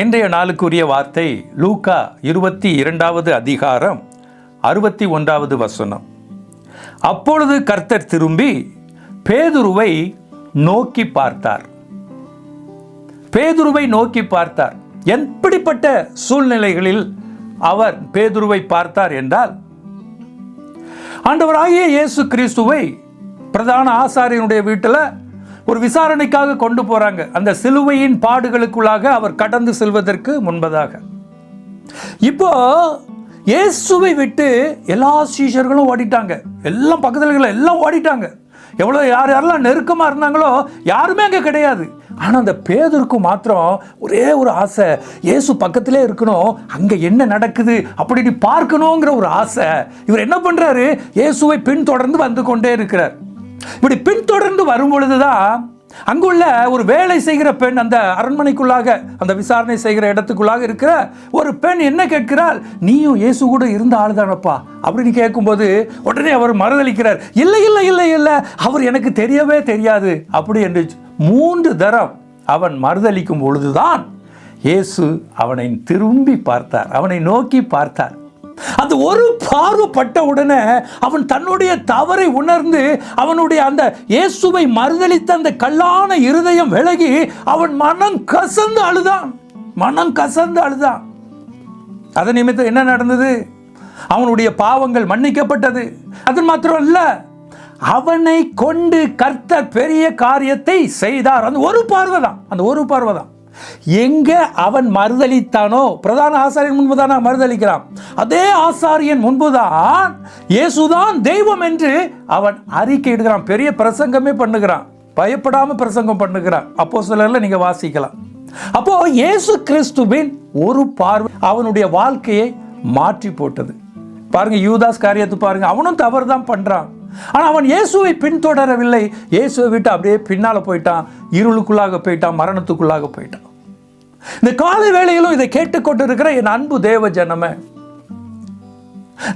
இன்றைய நாளுக்குரிய வார்த்தை லூகா இருபத்தி இரண்டாவது அதிகாரம் அறுபத்தி ஒன்றாவது வசனம். அப்பொழுது கர்த்தர் திரும்பி பேதுருவை நோக்கி பார்த்தார். பேதுருவை நோக்கி பார்த்தார். எப்படிப்பட்ட சூழ்நிலைகளில் அவர் பேதுருவை பார்த்தார் என்றால் ஆண்டவராகிய இயேசு கிறிஸ்துவை பிரதான ஆசாரியனுடைய வீட்டில் ஒரு விசாரணைக்காக கொண்டு போறாங்க. அந்த சிலுவையின் பாடுகளுக்குள்ளாக அவர் கடந்து செல்வதற்கு முன்பதாக. இப்போ இயேசுவை விட்டு எல்லா சீஷர்களும் ஓடிட்டாங்க. எல்லாம் பக்கத்தில் இருக்கிற எல்லாம் ஓடிட்டாங்க. எவ்வளோ யார் யாரெல்லாம் நெருக்கமாக இருந்தாங்களோ யாருமே அங்கே கிடையாது. ஆனால் அந்த பேதருக்கு மாத்திரம் ஒரே ஒரு ஆசை இயேசு பக்கத்திலே இருக்கணும் அங்கே என்ன நடக்குது அப்படின்னு பார்க்கணுங்கிற ஒரு ஆசை. இவர் என்ன பண்ணுறாரு இயேசுவை பின்தொடர்ந்து வந்து கொண்டே இருக்கிறார். இப்படி பின்தொடர்ந்து வரும் பொழுதுதான் அங்குள்ள ஒரு வேலை செய்கிற பெண் அந்த அரண்மனைக்குள்ளாக அந்த விசாரணை செய்கிற இடத்துக்குள்ளாக இருக்கிற ஒரு பெண் என்ன கேட்கிறாள்? நீயும் இயேசு கூட இருந்த ஆள் தானப்பா அப்படின்னு கேட்கும்போது உடனே அவர் மறுதளிக்கிறார் இல்லை இல்லை இல்லை இல்லை அவர் எனக்கு தெரியவே தெரியாது. அப்படி என்று மூன்று தரம் அவன் மறுதளிக்கும் பொழுதுதான் இயேசு அவனை திரும்பி பார்த்தார் அவனை நோக்கி பார்த்தார். அந்த ஒரு பார்வைப்பட்ட உடனே அவன் தன்னுடைய தவறை உணர்ந்து அவனுடைய அந்த இயேசுவை மறுதளித்த அந்த கல்லான இருதயம் விலகி அவன் மனம் கசந்து அழுதான். மனம் கசந்து அழுதான். அதன் நிமித்தம் என்ன நடந்தது? அவனுடைய பாவங்கள் மன்னிக்கப்பட்டது. அது மாத்திரம் இல்லை அவனை கொண்டு கர்த்தர் பெரிய காரியத்தை செய்தார். அந்த ஒரு பார்வை தான் அந்த ஒரு பார்வை தான் எங்கே அவன் மறுதளித்தானோ பிரதான ஆசாரியன் முன்புதான் மறுதளிக்கிறான் அதே ஆசாரியன் முன்புதான் இயேசுதான் தெய்வம் என்று அவன் அறிக்கை இடுகிறான் பெரிய பிரசங்கமே பண்ணுகிறான். பயப்படாமல் பிரசங்கம் பண்ணுகிறான். அப்போ சிலரில் நீங்கள் வாசிக்கலாம். அப்போ இயேசு கிறிஸ்துவின் ஒரு பார்வை அவனுடைய வாழ்க்கையை மாற்றி போட்டது பாருங்க யூதாஸ் காரியத்தை பாருங்க. அவனும் தவறு தான் பண்றான். ஆனால் அவன் இயேசுவை பின்தொடரவில்லை. இயேசுவை விட்டு அப்படியே பின்னால் போயிட்டான். இருளுக்குள்ளாக போயிட்டான் மரணத்துக்குள்ளாக போயிட்டான். இந்த காலை வேளையிலும் இதை கேட்டுக்கொண்டிருக்கிற என் அன்பு தேவ ஜனமே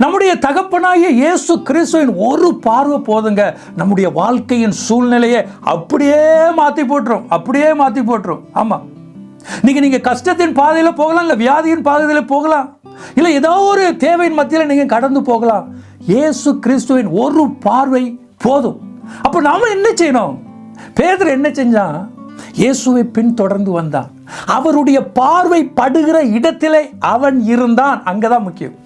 நம்முடைய தகப்பனாகிய இயேசு கிறிஸ்துவின் ஒரு பார்வை போதுங்க. நம்முடைய வாழ்க்கையின் சூழ்நிலையை அப்படியே மாற்றி போட்டுரும் அப்படியே மாற்றி போட்டுரும். ஆமாம் நீங்கள் நீங்கள் கஷ்டத்தின் பாதையில் போகலாம் இல்லை வியாதியின் பாதையில் போகலாம். இல்லை ஏதோ ஒரு தேவையின் மத்தியில் நீங்கள் கடந்து போகலாம். இயேசு கிறிஸ்துவின் ஒரு பார்வை போதும். அப்போ நாம என்ன செய்யணும்? பேதர் என்ன செஞ்சான் இயேசுவை பின்தொடர்ந்து வந்தான் அவருடைய பார்வை படுகிற இடத்திலே அவன் இருந்தான். அங்கதான் முக்கியம்.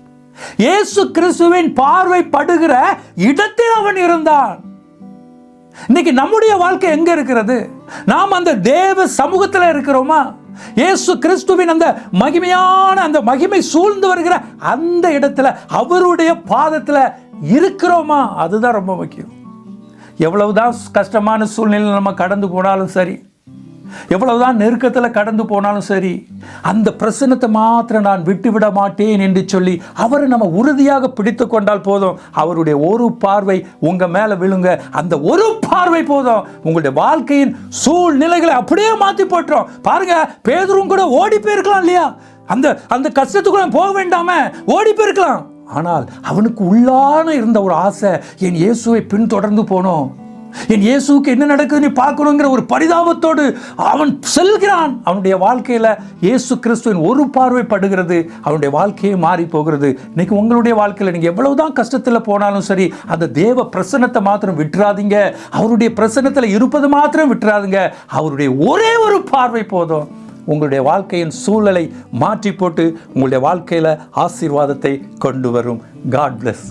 இயேசு கிறிஸ்துவின் பார்வை படுகிற இடத்தில் அவன் இருந்தான். இன்னைக்கு நம்முடைய வாழ்க்கை எங்க இருக்கிறது? நாம் அந்த தேவ சமூகத்தில் இருக்கிறோமா? இயேசு கிறிஸ்துவின் அந்த மகிமையான அந்த மகிமை சூழ்ந்து வருகிற அந்த இடத்துல அவருடைய பாதத்தில் இருக்கிறோமா? அதுதான் ரொம்ப முக்கியம். எவ்வளவுதான் கஷ்டமான சூழ்நிலை நம்ம கடந்து போனாலும் சரி எவ்வளவுதான் நெருக்கத்தில் கடந்து போனாலும் சரி அந்த பிரசனத்தை மாத்திரம் நான் விட்டு விட மாட்டேன் என்று சொல்லி அவரை நம்ம உறுதியாக பிடித்து கொண்டால் போதும். அவருடைய ஒரு பார்வை உங்க மேல விழுங்க. அந்த ஒரு பார்வை போதும். உங்களுடைய வாழ்க்கையின் சூழ்நிலைகளை அப்படியே மாற்றி போட்டுரும். பாருங்க பேதரும் கூட ஓடி போயிருக்கலாம் இல்லையா? அந்த அந்த கஷ்டத்துக்குள்ள போக வேண்டாம. ஓடி போயிருக்கலாம். ஆனால் அவனுக்கு உள்ளான இருந்த ஒரு ஆசை என் இயேசுவை பின்தொடர்ந்து போனோம். என் இயேசுக்கு என்ன நடக்குதுன்னு பார்க்கணுங்கிற ஒரு பரிதாபத்தோடு அவன் செல்கிறான். அவனுடைய வாழ்க்கையில் இயேசு கிறிஸ்துவின் ஒரு பார்வை படுகிறது. அவனுடைய வாழ்க்கையே மாறி போகிறது. இன்னைக்கு உங்களுடைய வாழ்க்கையில் நீங்கள் எவ்வளவுதான் கஷ்டத்தில் போனாலும் சரி அந்த தேவ பிரசன்னத்தை மாத்திரம் விட்டுறாதீங்க. அவருடைய பிரசன்னத்தில் இருப்பது மாத்திரம் விட்டுறாதுங்க. அவருடைய ஒரே ஒரு பார்வை போதும். உங்களுடைய வாழ்க்கையின் சூழலை மாற்றி போட்டு உங்களுடைய வாழ்க்கையில் ஆசீர்வாதத்தை கொண்டு வரும். God plus